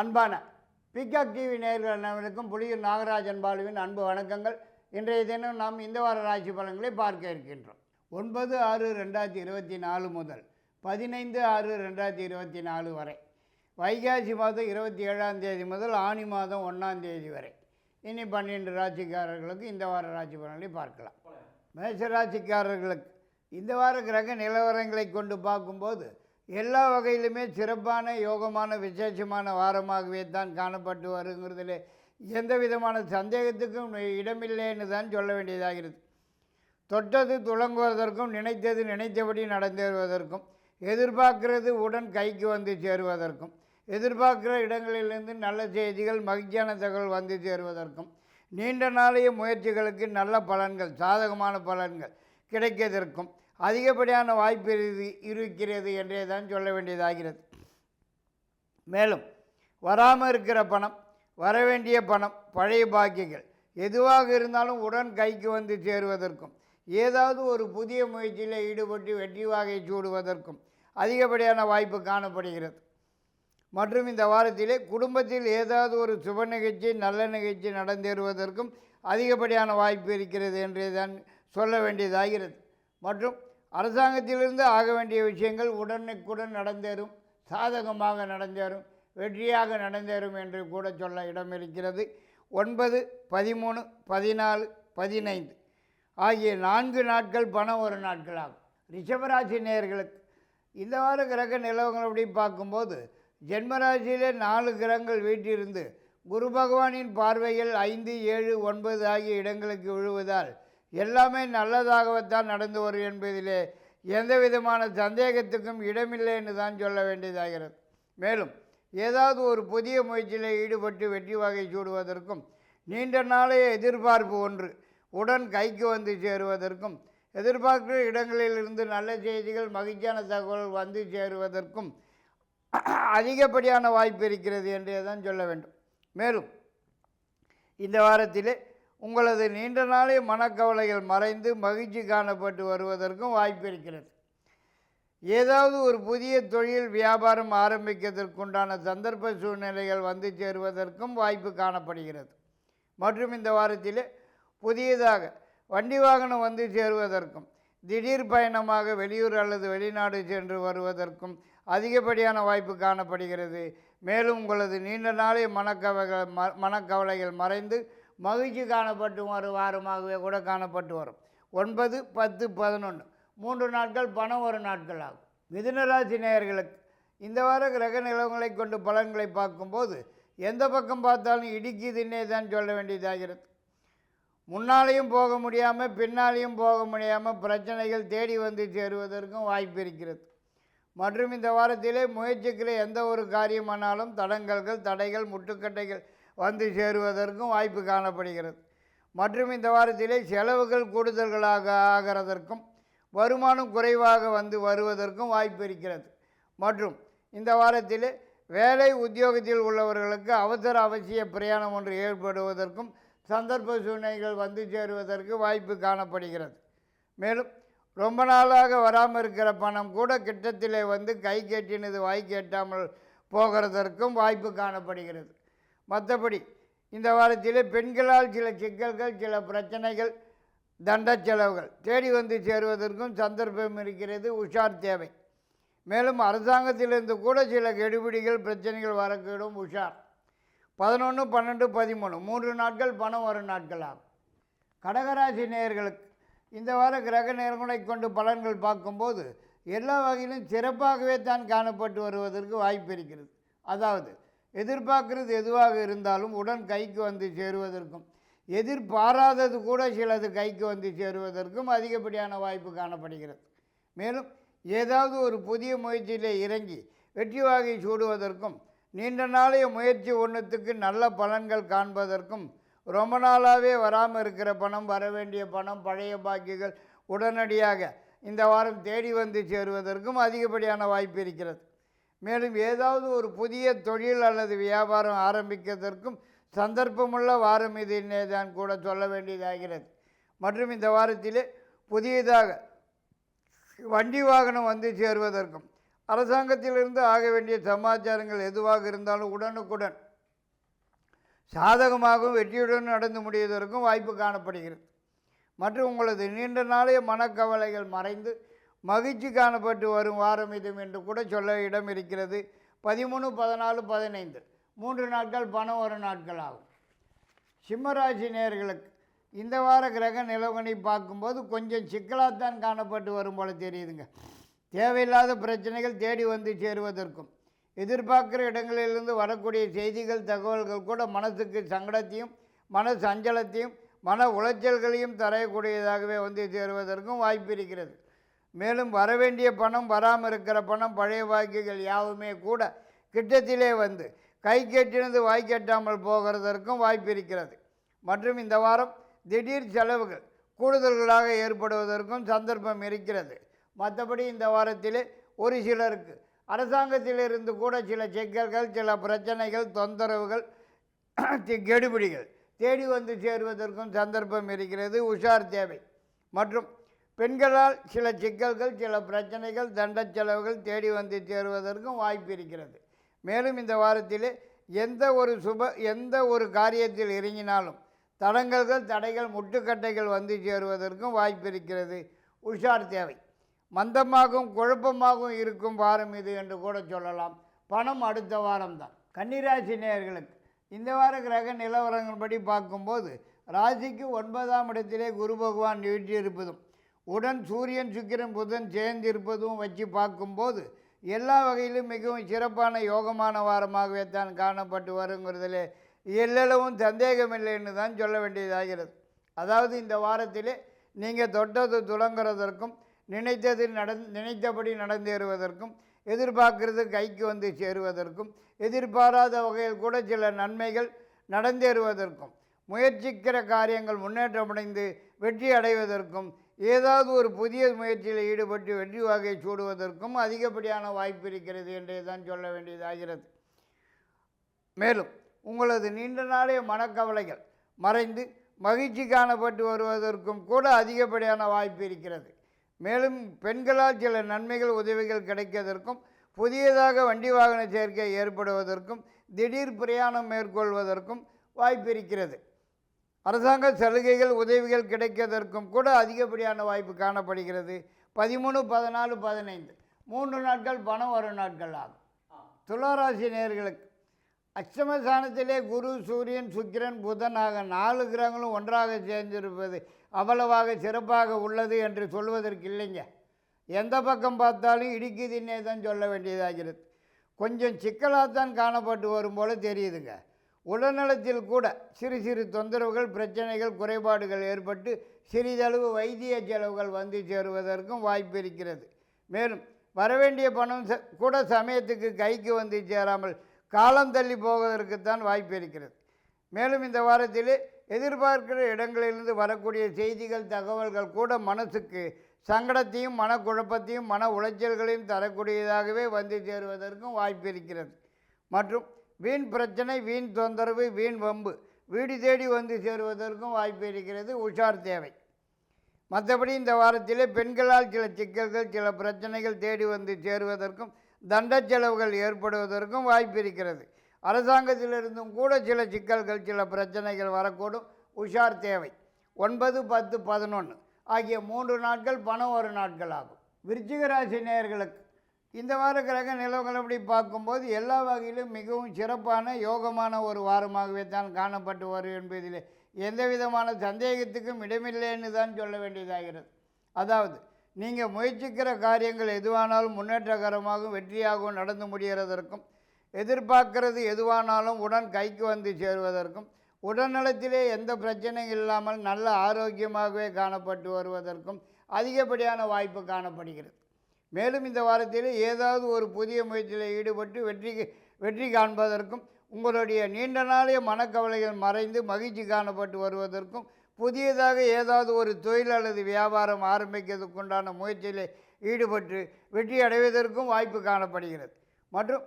அன்பான peacock TV நேர்கள் அனைவருக்கும் புலியூர் நாகராஜன் பாலுவின் அன்பு வணக்கங்கள். இன்றைய தினம் நாம் இந்த வார ராசி பலன்களை பார்க்க இருக்கின்றோம். ஒன்பது ஆறு ரெண்டாயிரத்தி இருபத்தி நாலு முதல் பதினைந்து ஆறு ரெண்டாயிரத்தி இருபத்தி நாலு வரை. வைகாசி மாதம் இருபத்தி ஏழாம் தேதி முதல் ஆனி மாதம் ஒன்றாம் தேதி வரை. இனி பன்னெண்டு ராசிக்காரர்களுக்கு இந்த வார ராசி பலன்களை பார்க்கலாம். மேஷ ராசிக்காரர்களுக்கு இந்த வார கிரக நிலவரங்களை கொண்டு பார்க்கும்போது எல்லா வகையிலுமே சிறப்பான யோகமான விசேஷமான வாரமாகவே தான் காணப்பட்டு வருங்கிறதுல எந்த விதமான சந்தேகத்துக்கும் இடமில்லைன்னு தான் சொல்ல வேண்டியதாகிறது. தொட்டது துளங்குவதற்கும் நினைத்தது நினைத்தபடி நடந்தேறுவதற்கும் எதிர்பார்க்கிறது உடன் கைக்கு வந்து சேருவதற்கும் எதிர்பார்க்கிற இடங்களிலிருந்து நல்ல செய்திகள் மகிழ்ச்சியான தகவல் வந்து சேருவதற்கும் நீண்ட நாளைய முயற்சிகளுக்கு நல்ல பலன்கள் சாதகமான பலன்கள் கிடைக்கிறதற்கும் அதிகப்படியான வாய்ப்பு இரு- இருக்கிறது என்றே தான் சொல்ல வேண்டியதாகிறது. மேலும் வராமல் இருக்கிற பணம் வர வேண்டிய பணம் பழைய பாக்கியங்கள் எதுவாக இருந்தாலும் உடன் கைக்கு வந்து சேருவதற்கும் ஏதாவது ஒரு புதிய முயற்சியில் ஈடுபட்டு வெற்றி வாகை சூடுவதற்கும் அதிகப்படியான வாய்ப்பு காணப்படுகிறது. மற்றும் இந்த வாரத்திலே குடும்பத்தில் ஏதாவது ஒரு சுப நிகழ்ச்சி நல்ல நிகழ்ச்சி நடந்தேறுவதற்கும் அதிகப்படியான வாய்ப்பு இருக்கிறது என்றே தான் சொல்ல வேண்டியதாகிறது. மற்றும் அரசாங்கத்திலிருந்து ஆக வேண்டிய விஷயங்கள் உடனுக்குடன் நடந்தேறும் சாதகமாக நடந்தேறும் வெற்றியாக நடந்தேறும் என்று கூட சொல்ல இடம் இருக்கிறது ஒன்பது பதிமூணு பதினாலு பதினைந்து ஆகிய நான்கு நாட்கள் பணம் ஒரு நாட்களாகும். ரிஷபராசி நேர்களுக்கு இந்த வார கிரக நிலவரங்களை பார்க்கும்போது ஜென்மராசியிலே நாலு கிரகங்கள் வீட்டிலிருந்து குரு பகவானின் பார்வையில் ஐந்து ஏழு ஒன்பது ஆகிய இடங்களுக்கு விழுவதால் எல்லாமே நல்லதாகவத்தான் நடந்து வரும் என்பதிலே எந்த விதமான சந்தேகத்துக்கும் இடமில்லை என்று தான் சொல்ல வேண்டியதாகிறது. மேலும் ஏதாவது ஒரு புதிய முயற்சியில் ஈடுபட்டு வெற்றி வகை சூடுவதற்கும் நீண்ட நாளைய எதிர்பார்ப்பு ஒன்று உடன் கைக்கு வந்து சேருவதற்கும் எதிர்பார்க்கிற இடங்களிலிருந்து நல்ல செய்திகள் மகிழ்ச்சியான தகவல் வந்து சேருவதற்கும் அதிகப்படியான வாய்ப்பு இருக்கிறது என்றே தான் சொல்ல வேண்டும். மேலும் இந்த வாரத்திலே உங்களது நீண்ட நாளே மனக்கவலைகள் மறைந்து மகிழ்ச்சி காணப்பட்டு வருவதற்கும் வாய்ப்பு இருக்கிறது. ஏதாவது ஒரு புதிய தொழில் வியாபாரம் ஆரம்பிக்கிறதற்குண்டான சந்தர்ப்ப சூழ்நிலைகள் வந்து சேருவதற்கும் வாய்ப்பு காணப்படுகிறது. மற்றும் இந்த வாரத்தில் புதியதாக வண்டி வாகனம் வந்து சேருவதற்கும் திடீர் பயணமாக வெளியூர் அல்லது வெளிநாடு சென்று வருவதற்கும் அதிகப்படியான வாய்ப்பு காணப்படுகிறது. மேலும் உங்களது நீண்ட நாளே மனக்கவலைகள் ம மனக்கவலைகள் மறைந்து மகிழ்ச்சி காணப்பட்டு வரும் வாரமாகவே கூட காணப்பட்டு வரும். ஒன்பது பத்து பதினொன்று மூன்று நாட்கள் பணம் ஒரு நாட்கள் ஆகும். மிதுனராசி நேயர்களுக்கு இந்த வார கிரக நிலவங்களை கொண்டு பலன்களை பார்க்கும்போது எந்த பக்கம் பார்த்தாலும் இடிக்குதுன்னே தான் சொல்ல வேண்டியதாகிறது முன்னாலேயும் போக முடியாமல் பின்னாலேயும் போக முடியாமல் பிரச்சனைகள் தேடி வந்து சேருவதற்கும் வாய்ப்பு இருக்கிறது. மற்றும் இந்த வாரத்திலே முயற்சிக்கிற எந்த ஒரு காரியமானாலும் தடங்கல்கள் தடைகள் முட்டுக்கட்டைகள் வந்து சேருவதற்கும் வாய்ப்பு காணப்படுகிறது. மற்றும் இந்த வாரத்திலே செலவுகள் கூடுதல்களாக ஆகிறதற்கும் வருமானம் குறைவாக வந்து வருவதற்கும் வாய்ப்பு இருக்கிறது. மற்றும் இந்த வாரத்தில் வேலை உத்தியோகத்தில் உள்ளவர்களுக்கு அவசர அவசிய பிரயாணம் ஒன்று ஏற்படுவதற்கும் சந்தர்ப்ப சூழ்நிலைகள் வந்து சேருவதற்கு வாய்ப்பு காணப்படுகிறது. மேலும் ரொம்ப நாளாக வராமல் இருக்கிற பணம் கூட கிட்டத்திலே வந்து கை கேட்டினது வாய் கேட்டாமல் போகிறதற்கும் வாய்ப்பு காணப்படுகிறது. மற்றபடி இந்த வாரத்திலே பெண்களால் சில சிக்கல்கள் சில பிரச்சனைகள் தண்ட செலவுகள் தேடி வந்து சேருவதற்கும் சந்தர்ப்பம் இருக்கிறது உஷார் தேவை. மேலும் அரசாங்கத்திலிருந்து கூட சில கெடுபிடிகள் பிரச்சனைகள் வரக்கூடும் உஷார். பதினொன்று பன்னெண்டு பதிமூணு மூன்று நாட்கள் பணம் வரும் நாட்கள் ஆகும் கடகராசி நேயர்களுக்கு இந்த வார கிரக நேர்களை கொண்டு பலன்கள் பார்க்கும்போது எல்லா வகையிலும் சிறப்பாகவே தான் காணப்பட்டு வருவதற்கு வாய்ப்பு இருக்கிறது. அதாவது எதிர்பார்க்கறது எதுவாக இருந்தாலும் உடன் கைக்கு வந்து சேருவதற்கும் எதிர்பாராதது கூட சிலது கைக்கு வந்து சேருவதற்கும் அதிகப்படியான வாய்ப்பு காணப்படுகிறது. மேலும் ஏதாவது ஒரு புதிய முயற்சியில் இறங்கி வெற்றி வாகை சூடுவதற்கும் நீண்ட நாளைய முயற்சி ஒன்றுத்துக்கு நல்ல பலன்கள் காண்பதற்கும் ரொம்ப நாளாகவே வராமல் இருக்கிற பணம் வர வேண்டிய பணம் பழைய பாக்கிகள் உடனடியாக இந்த வாரம் தேடி வந்து சேருவதற்கும் அதிகப்படியான வாய்ப்பு இருக்கிறது. மேலும் ஏதாவது ஒரு புதிய தொழில் அல்லது வியாபாரம் ஆரம்பிக்கிறதற்கும் சந்தர்ப்பமுள்ள வாரம் இது தான் கூட சொல்ல வேண்டியதாகிறது. மற்றும் இந்த வாரத்திலே புதியதாக வண்டி வாகனம் வந்து சேருவதற்கும் அரசாங்கத்திலிருந்து ஆக வேண்டிய சமாச்சாரங்கள் எதுவாக இருந்தாலும் உடனுக்குடன் சாதகமாகவும் வெற்றியுடன் நடந்து முடிவதற்கும் வாய்ப்பு காணப்படுகிறது. மற்றும் உங்களது நீண்ட நாளைய மனக்கவலைகள் மறைந்து மகிழ்ச்சி காணப்பட்டு வரும் வாரம் இது என்று கூட சொல்ல இடம் இருக்கிறது. பதிமூணு பதினாலு பதினைந்து. மூன்று நாட்கள் பணம் வரும் நாட்கள் ஆகும். சிம்மராசி நேர்களுக்கு இந்த வார கிரக நிலவனை பார்க்கும்போது கொஞ்சம் சிக்கலாகத்தான் காணப்பட்டு வரும் போல தெரியுதுங்க. தேவையில்லாத பிரச்சனைகள் தேடி வந்து சேருவதற்கும் எதிர்பார்க்குற இடங்களிலிருந்து வரக்கூடிய செய்திகள் தகவல்கள் கூட மனசுக்கு சங்கடத்தையும் மன சஞ்சலத்தையும் மன உளைச்சல்களையும் தரக்கூடியதாகவே வந்து சேருவதற்கும் வாய்ப்பு இருக்கிறது. மேலும் வரவேண்டிய பணம் வராமல் இருக்கிற பணம் பழைய வாக்கிகள் யாவுமே கூட கிட்டத்திலே வந்து கை கெட்டினது வாய் கெட்டாமல் போகிறதற்கும் வாய்ப்பு இருக்கிறது. மற்றும் இந்த வாரம் திடீர் செலவுகள் கூடுதல்களாக ஏற்படுவதற்கும் சந்தர்ப்பம் இருக்கிறது. மற்றபடி இந்த வாரத்திலே ஒரு சிலருக்கு அரசாங்கத்திலிருந்து கூட சில சிக்கல்கள் சில பிரச்சனைகள் தொந்தரவுகள் கெடுபிடிகள் தேடி வந்து சேருவதற்கும் சந்தர்ப்பம் இருக்கிறது. உஷார் தேவை. மற்றும் பெண்களால் சில சிக்கல்கள் சில பிரச்சனைகள் தண்ட செலவுகள் தேடி வந்து சேருவதற்கும் வாய்ப்பு இருக்கிறது. மேலும் இந்த வாரத்தில் எந்த ஒரு சுப எந்த ஒரு காரியத்தில் இறங்கினாலும் தடங்கல்கள் தடைகள் முட்டுக்கட்டைகள் வந்து சேருவதற்கும் வாய்ப்பு இருக்கிறது. உஷார் தேவை. மந்தமாகவும் குழப்பமாகவும் இருக்கும் வாரம் இது என்று கூட சொல்லலாம். பணம் அடுத்த வாரம்தான். கன்னிராசி நேயர்களுக்கு இந்த வார கிரக நிலவரங்கள் படி பார்க்கும்போது ராசிக்கு ஒன்பதாம் இடத்திலே குரு பகவான் வீற்றிருப்பதும் உடன் சூரியன் சுக்கிரன் புதன் சேர்ந்திருப்பதும் வச்சு பார்க்கும்போது எல்லா வகையிலும் மிகவும் சிறப்பான யோகமான வாரமாகவே தான் காணப்பட்டு வருங்கிறதுல எல்லளவும் சந்தேகமில்லைன்னு தான் சொல்ல வேண்டியதாகிறது. அதாவது இந்த வாரத்திலே நீங்கள் தொட்டது துளங்குறதற்கும் நினைத்தது நடந் நினைத்தபடி நடந்தேறுவதற்கும் எதிர்பார்க்கறது கைக்கு வந்து சேருவதற்கும் எதிர்பாராத வகையில் கூட சில நன்மைகள் நடந்தேறுவதற்கும் முயற்சிக்கிற காரியங்கள் முன்னேற்றமடைந்து வெற்றி அடைவதற்கும் ஏதாவது ஒரு புதிய முயற்சியில் ஈடுபட்டு வெற்றி வாகை சூடுவதற்கும் அதிகப்படியான வாய்ப்பு இருக்கிறது என்றே தான் சொல்ல வேண்டியதாகிறது. மேலும் உங்களது நீண்ட நாளைய மனக்கவலைகள் மறைந்து மகிழ்ச்சி காணப்பட்டு வருவதற்கும் கூட அதிகப்படியான வாய்ப்பு இருக்கிறது. மேலும் பெண்களால் சில நன்மைகள் உதவிகள் கிடைப்பதற்கும் புதியதாக வண்டி வாகன சேர்க்கை ஏற்படுவதற்கும் திடீர் பிரயாணம் மேற்கொள்வதற்கும் வாய்ப்பு இருக்கிறது. அரசாங்க சலுகைகள் உதவிகள் கிடைப்பதற்கும் கூட அதிகப்படியான வாய்ப்பு காணப்படுகிறது. பதிமூணு பதினாலு பதினைந்து. மூன்று நாட்கள் பணம் வரும் நாட்கள் ஆகும். துளாராசி நேர்களுக்கு அஷ்டமஸ்தானத்திலே குரு சூரியன் சுக்கிரன் புதன் ஆக நாலு கிரகங்களும் ஒன்றாக சேர்ந்திருப்பது அவ்வளவாக சிறப்பாக உள்ளது என்று சொல்வதற்கு இல்லைங்க. எந்த பக்கம் பார்த்தாலும் இடிக்குதுன்னே தான் சொல்ல வேண்டியதாகிறது. கொஞ்சம் சிக்கலாகத்தான் காணப்பட்டு வரும் போல தெரியுதுங்க. உடல்நலத்தில் கூட சிறு சிறு தொந்தரவுகள் பிரச்சனைகள் குறைபாடுகள் ஏற்பட்டு சிறிதளவு வைத்திய செலவுகள் வந்து சேருவதற்கும் வாய்ப்பு இருக்கிறது. மேலும் வரவேண்டிய பணம் ச- கூட சமயத்துக்கு கைக்கு வந்து சேராமல் காலம் தள்ளி போவதற்குத்தான் வாய்ப்பு இருக்கிறது. மேலும் இந்த வாரத்திலே எதிர்பார்க்கிற இடங்களிலிருந்து வரக்கூடிய செய்திகள் தகவல்கள் கூட மனசுக்கு சங்கடத்தையும் மனக்குழப்பத்தையும் மன உளைச்சல்களையும் தரக்கூடியதாகவே வந்து சேருவதற்கும் வாய்ப்பு இருக்கிறது. மற்றும் வீண் பிரச்சனை வீண் தொந்தரவு வீண் வம்பு. வீடு தேடி வந்து சேருவதற்கும் வாய்ப்பு இருக்கிறது உஷார் தேவை. மற்றபடி இந்த வாரத்திலே பெண்களால் சில சிக்கல்கள் சில பிரச்சனைகள் தேடி வந்து சேருவதற்கும் தண்ட செலவுகள் ஏற்படுவதற்கும் வாய்ப்பு இருக்கிறது. அரசாங்கத்திலிருந்தும் கூட சில சிக்கல்கள் சில பிரச்சனைகள் வரக்கூடும். உஷார் தேவை. ஒன்பது பத்து பதினொன்று ஆகிய மூன்று நாட்கள் பணம் ஒரு நாட்கள் ஆகும் விருச்சிக ராசி நேயர்களுக்கு இந்த வார கிரக நிலவுகள் அப்படி பார்க்கும்போது எல்லா வகையிலும் மிகவும் சிறப்பான யோகமான ஒரு வாரமாகவே தான் காணப்பட்டு வரும் என்பதில் எந்த விதமான சந்தேகத்துக்கும் இடமில்லைன்னு தான் சொல்ல வேண்டியதாகிறது. அதாவது நீங்கள் முயற்சிக்கிற காரியங்கள் எதுவானாலும் முன்னேற்றகரமாகவும் வெற்றியாகவும் நடந்து முடிகிறதற்கும் எதிர்பார்க்கிறது எதுவானாலும் உடன் கைக்கு வந்து சேருவதற்கும் உடல்நலத்திலே எந்த பிரச்சனையும் இல்லாமல் நல்ல ஆரோக்கியமாகவே காணப்பட்டு வருவதற்கும் அதிகப்படியான வாய்ப்பு காணப்படுகிறது. மேலும் இந்த வாரத்தில் ஏதாவது ஒரு புதிய முயற்சியில் ஈடுபட்டு வெற்றி வெற்றி காண்பதற்கும் உங்களுடைய நீண்ட நாளைய மனக்கவலைகள் மறைந்து மகிழ்ச்சி காணப்பட்டு வருவதற்கும் புதியதாக ஏதாவது ஒரு தொழில் அல்லது வியாபாரம் ஆரம்பிக்கிறதுக்குண்டான முயற்சியில் ஈடுபட்டு வெற்றி அடைவதற்கும் வாய்ப்பு காணப்படுகிறது. மற்றும்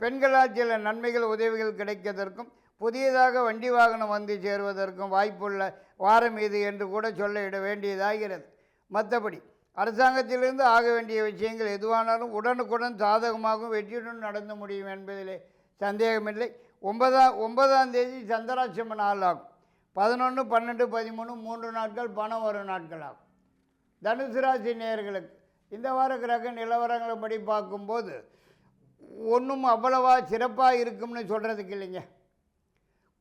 பெண்களால் சில நன்மைகள் உதவிகள் கிடைப்பதற்கும் புதியதாக வண்டி வாகனம் வந்து சேருவதற்கும் வாய்ப்புள்ள வாரம் இது என்று கூட சொல்ல இட வேண்டியதாகிறது. மற்றபடி அரசாங்கத்திலிருந்து ஆக வேண்டிய விஷயங்கள் எதுவானாலும் உடனுக்குடன் சாதகமாகவும் வெற்றியுடன் நடந்து முடியும் என்பதிலே சந்தேகமில்லை. ஒன்பதாம் ஒன்பதாம் தேதி சந்திராட்சம நாள் ஆகும் பதினொன்று பன்னெண்டு பதிமூணு மூன்று நாட்கள் பணம் வரும் நாட்கள் ஆகும் தனுசு ராசி நேர்களுக்கு இந்த வார கிரக நிலவரங்களை படி பார்க்கும்போது ஒன்றும் அவ்வளவா சிறப்பாக இருக்கும்னு சொல்கிறதுக்கு இல்லைங்க.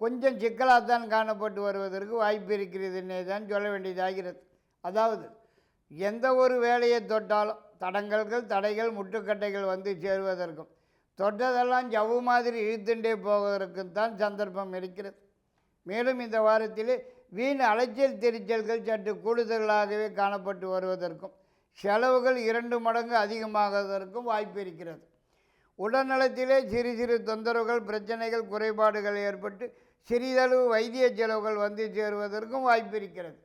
கொஞ்சம் சிக்கலாக தான் காணப்பட்டு வருவதற்கு வாய்ப்பு இருக்கிறதுன்னே தான் சொல்ல வேண்டியதாகிறது. அதாவது எந்த ஒரு வேலையை தொட்டாலும் தடங்கல்கள் தடைகள் முட்டுக்கட்டைகள் வந்து சேருவதற்கும் தொட்டதெல்லாம் ஜவ்வு மாதிரி இழுத்துண்டே போவதற்கும் தான் சந்தர்ப்பம் இருக்கிறது. மேலும் இந்த வாரத்தில் வீண் அலைச்சல் தெரிச்சல்கள் சற்று கூடுதலாகவே காணப்பட்டு வருவதற்கும் செலவுகள் இரண்டு மடங்கு அதிகமாகுவதற்கும் வாய்ப்பு இருக்கிறது. உடல்நலத்திலே சிறு சிறு தொந்தரவுகள் பிரச்சனைகள் குறைபாடுகள் ஏற்பட்டு சிறிதளவு வைத்திய செலவுகள் வந்து சேருவதற்கும் வாய்ப்பு இருக்கிறது.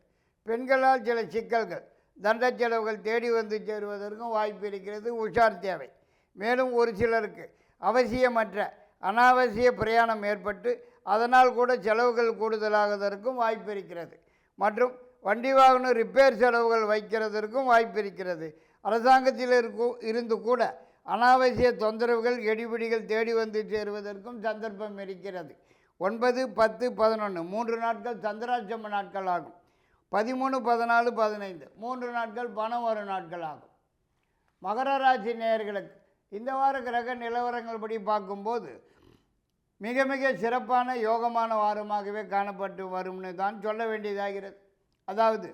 பெண்களால் சில சிக்கல்கள் தண்ட செலவுகள் தேடி வந்து சேருவதற்கும் வாய்ப்பு இருக்கிறது உஷார் தேவை. மேலும் ஒரு சிலருக்கு அவசியமற்ற அனாவசிய பிரயாணம் ஏற்பட்டு அதனால் கூட செலவுகள் கூடுதலாகுவதற்கும் வாய்ப்பு இருக்கிறது. மற்றும் வண்டி வாகனம் ரிப்பேர் செலவுகள் வைக்கிறதற்கும் வாய்ப்பு இருக்கிறது. அரசாங்கத்தில் இருக்கும் இருந்து கூட அனாவசிய தொந்தரவுகள் கெடிபிடிகள் தேடி வந்து சேருவதற்கும் சந்தர்ப்பம் இருக்கிறது. ஒன்பது பத்து பதினொன்று மூன்று நாட்கள் சந்திராட்சம நாட்கள் ஆகும். பதிமூணு பதினாலு பதினைந்து. மூன்று நாட்கள் பணம் வரும் நாட்கள் ஆகும் மகர ராசி நேயர்களுக்கு இந்த வார கிரக நிலவரங்கள் படி பார்க்கும்போது மிக மிக சிறப்பான யோகமான வாரமாகவே காணப்பட்டு வரும்னு தான் சொல்ல வேண்டியதாகிறது. அதாவது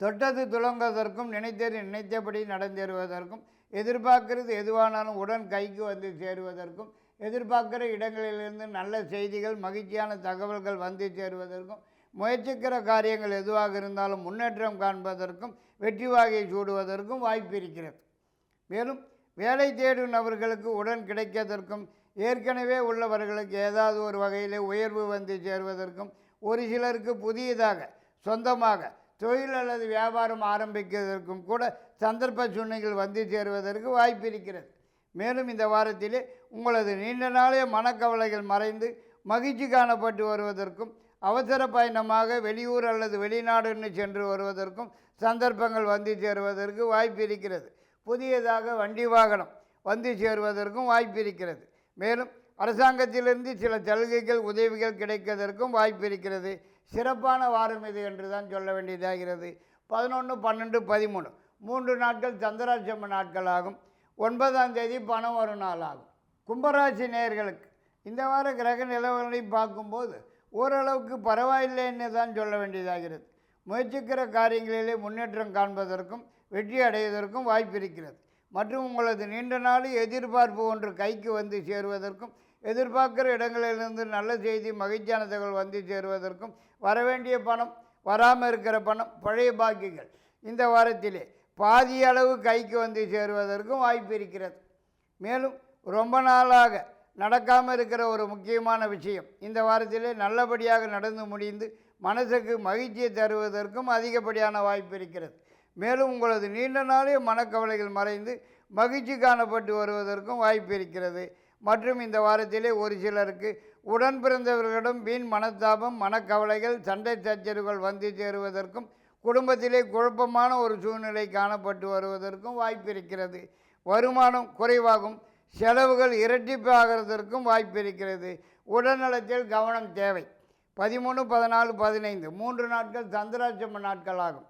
தொட்டது துளங்குவதற்கும் நினைத்தது நினைத்தபடி நடந்தேறுவதற்கும் எதிர்பார்க்கிறது எதுவானாலும் உடன் கைக்கு வந்து சேருவதற்கும் எதிர்பார்க்கிற இடங்களிலிருந்து நல்ல செய்திகள் மகிழ்ச்சியான தகவல்கள் வந்து சேருவதற்கும் முயற்சிக்கிற காரியங்கள் எதுவாக இருந்தாலும் முன்னேற்றம் காண்பதற்கும் வெற்றி வாகை சூடுவதற்கும் வாய்ப்பு இருக்கிறது. மேலும் வேலை தேடும் நபர்களுக்கு உடன் கிடைக்கதற்கும் ஏற்கனவே உள்ளவர்களுக்கு ஏதாவது ஒரு வகையில் உயர்வு வந்து சேருவதற்கும் ஒரு சிலருக்கு புதியதாக சொந்தமாக தொழில் அல்லது வியாபாரம் ஆரம்பிக்கிறதற்கும் கூட சந்தர்ப்ப சூழ்நிலைகள் வந்து சேருவதற்கு வாய்ப்பு இருக்கிறது. மேலும் இந்த வாரத்திலே உங்களது நீண்ட நாளே மனக்கவலைகள் மறைந்து மகிழ்ச்சி காணப்பட்டு வருவதற்கும் அவசர பயணமாக வெளியூர் அல்லது வெளிநாடுன்னு சென்று வருவதற்கும் சந்தர்ப்பங்கள் வந்து சேருவதற்கு வாய்ப்பு இருக்கிறது. புதியதாக வண்டி வாகனம் வந்து சேருவதற்கும் வாய்ப்பு இருக்கிறது. மேலும் அரசாங்கத்திலிருந்து சில சலுகைகள் உதவிகள் கிடைப்பதற்கும் வாய்ப்பு இருக்கிறது. சிறப்பான வாரம் இது என்று தான் சொல்ல வேண்டியதாகிறது. பதினொன்று பன்னெண்டு பதிமூணு. மூன்று நாட்கள் சந்திராட்சம நாட்களாகும் ஒன்பதாம் தேதி பணம் வரும் நாள் ஆகும். கும்பராசி நேயர்களுக்கு இந்த வார கிரக நிலவரங்களை பார்க்கும்போது ஓரளவுக்கு பரவாயில்லைன்னு தான் சொல்ல வேண்டியதாகிறது. முயற்சிக்கிற காரியங்களிலே முன்னேற்றம் காண்பதற்கும் வெற்றி அடைவதற்கும் வாய்ப்பு இருக்கிறது. மற்றும் உங்களது நீண்ட நாள் எதிர்பார்ப்பு ஒன்று கைக்கு வந்து சேருவதற்கும் எதிர்பார்க்கிற இடங்களிலிருந்து நல்ல செய்தி மகிழ்ச்சியான தகவல் வந்து சேருவதற்கும் வரவேண்டிய பணம் வராமல் இருக்கிற பணம் பழைய பாக்கிகள். இந்த வாரத்திலே பாதி அளவு கைக்கு வந்து சேருவதற்கும் வாய்ப்பு இருக்கிறது. மேலும் ரொம்ப நாளாக நடக்காமல் இருக்கிற ஒரு முக்கியமான விஷயம். இந்த வாரத்திலே நல்லபடியாக நடந்து முடிந்து மனசுக்கு மகிழ்ச்சியை தருவதற்கும் அதிகப்படியான வாய்ப்பு இருக்கிறது. மேலும் உங்களது நீண்ட நாளே மனக்கவலைகள் மறைந்து மகிழ்ச்சி காணப்பட்டு வருவதற்கும் வாய்ப்பு இருக்கிறது. மற்றும் இந்த வாரத்திலே ஒரு சிலருக்கு உடன் பிறந்தவர்களிடம் வீண் மனத்தாபம் மனக்கவலைகள் சண்டை சச்சரவுகள் வந்து சேருவதற்கும் குடும்பத்திலே குழப்பமான ஒரு சூழ்நிலை காணப்பட்டு வருவதற்கும் வாய்ப்பு இருக்கிறது. வருமானம் குறைவாகும் செலவுகள் இரட்டிப்பாகிறதற்கும் வாய்ப்பு இருக்கிறது. உடல்நலத்தில் கவனம் தேவை. பதிமூணு பதினாலு பதினைந்து. மூன்று நாட்கள் சந்திராட்சம நாட்கள் ஆகும்.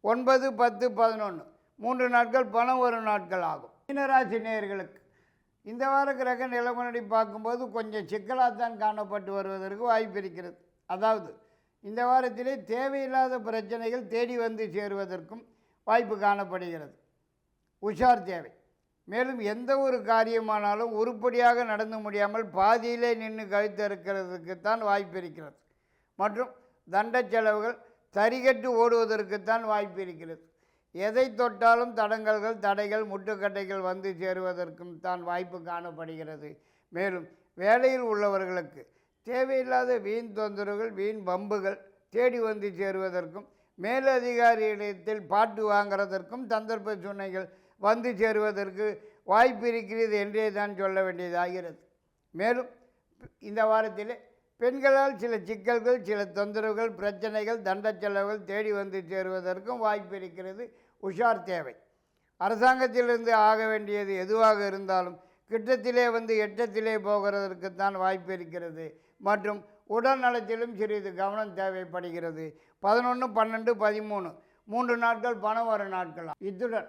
ஒன்பது பத்து பதினொன்று மூன்று நாட்கள் பணம் வரும் நாட்கள் ஆகும். மீனராசி நேயர்களுக்கு இந்த வார கிரக நிலவரடி பார்க்கும்போது கொஞ்சம் சிக்கலாகத்தான் காணப்பட்டு வருவதற்கு வாய்ப்பு இருக்கிறது. அதாவது இந்த வாரத்திலே தேவையில்லாத பிரச்சனைகள் தேடி வந்து சேருவதற்கும் வாய்ப்பு காணப்படுகிறது. உஷார் தேவை. மேலும் எந்த ஒரு காரியமானாலும் உருப்படியாக நடந்து முடியாமல் பாதியிலே நின்று கழித்து இருக்கிறதுக்குத்தான் வாய்ப்பு இருக்கிறது மற்றும் தண்ட செலவுகள் சரிகட்டு ஓடுவதற்குத்தான் வாய்ப்பு இருக்கிறது எதை தொட்டாலும் தடங்கல்கள் தடைகள் முட்டுக்கட்டைகள் வந்து சேருவதற்கும் தான் வாய்ப்பு காணப்படுகிறது. மேலும் வேலையில் உள்ளவர்களுக்கு தேவையில்லாத வீண் தொந்தரவுகள் வீண் பம்புகள் தேடி வந்து சேருவதற்கும் மேலதிகாரியிடத்தில் பாட்டு வாங்குறதற்கும் சந்தர்ப்ப சூழ்நிலைகள் வந்து சேருவதற்கு வாய்ப்பு இருக்கிறது என்றே தான் சொல்ல வேண்டியதாகிறது. மேலும் இந்த வாரத்தில் பெண்களால் சில சிக்கல்கள் சில தொந்தரவுகள் பிரச்சனைகள் தண்ட செலவுகள் தேடி வந்து சேருவதற்கும் வாய்ப்பு இருக்கிறது. உஷார் தேவை. அரசாங்கத்திலிருந்து ஆக வேண்டியது எதுவாக இருந்தாலும் கிட்டத்திலே வந்து எட்டத்திலே போகிறதற்குத்தான் வாய்ப்பு இருக்கிறது. மற்றும் உடல் நலத்திலும் சிறிது கவனம் தேவைப்படுகிறது. பதினொன்று பன்னெண்டு பதிமூணு. மூன்று நாட்கள் பணம் வர நாட்கள் இத்துடன்